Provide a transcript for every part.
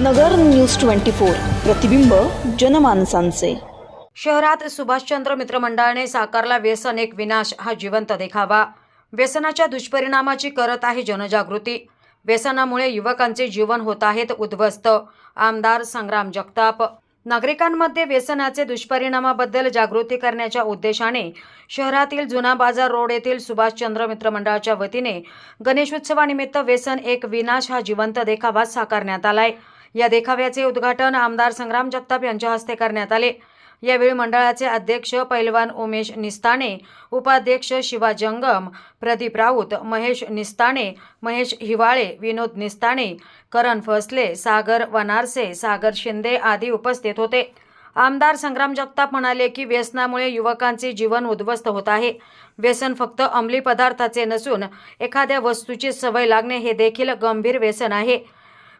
नगर news twenty four. प्रतिबिंब जनमानसांचे. शहरात सुभाषचंद्र मित्रमंडळाने साकारला व्यसन एक विनाश हा जिवंत देखावा. व्यसनाच्या दुष्परिणामाची करत आहे जनजागृती. व्यसनामुळे युवकांचे जीवन होत आहेत उद्ध्वस्त. आमदार संग्राम जगताप. नागरिकांमध्ये व्यसनाचे दुष्परिणामाबद्दल जागृती करण्याच्या उद्देशाने शहरातील जुना बाजार रोड येथील सुभाषचंद्र मित्रमंडळाच्या वतीने गणेशोत्सवानिमित्त व्यसन एक विनाश हा जिवंत देखावा साकारण्यात आलाय. या देखाव्याचे उद्घाटन आमदार संग्राम जगताप यांच्या हस्ते करण्यात आले. यावेळी मंडळाचे अध्यक्ष पैलवान उमेश निस्ताने उपाध्यक्ष शिवा जंगम प्रदीप राऊत महेश निस्ताने महेश हिवाळे विनोद निस्ताने करण फसले सागर वनारसे सागर शिंदे आदी उपस्थित होते. आमदार संग्राम जगताप म्हणाले की व्यसनामुळे युवकांचे जीवन उद्ध्वस्त होत आहे. व्यसन फक्त अंमली पदार्थाचे नसून एखाद्या वस्तूची सवय लागणे हे देखील गंभीर व्यसन आहे.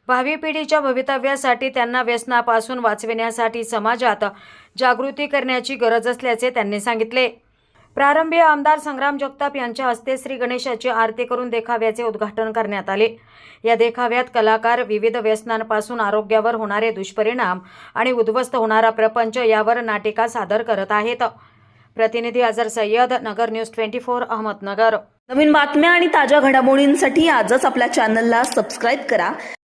भावी पिढीच्या भवितव्यासाठी त्यांना व्यसनापासून वाचविण्यासाठी समाजात जागृती करण्याची गरज असल्याचे त्यांनी सांगितले. प्रारंभी आमदार संग्राम जगताप यांच्या हस्ते श्री गणेशाची आरती करून देखाव्याचे उद्घाटन करण्यात आले. या देखाव्यात कलाकार विविध व्यसनांपासून आरोग्यावर होणारे दुष्परिणाम आणि उद्ध्वस्त होणारा प्रपंच यावर नाटिका सादर करत आहेत. प्रतिनिधी Azhar Sayyad Nagar news twenty four Ahmednagar. नवीन बातम्या आणि ताज्या घडामोडींसाठी आजच आपल्या चॅनलला सबस्क्राईब करा.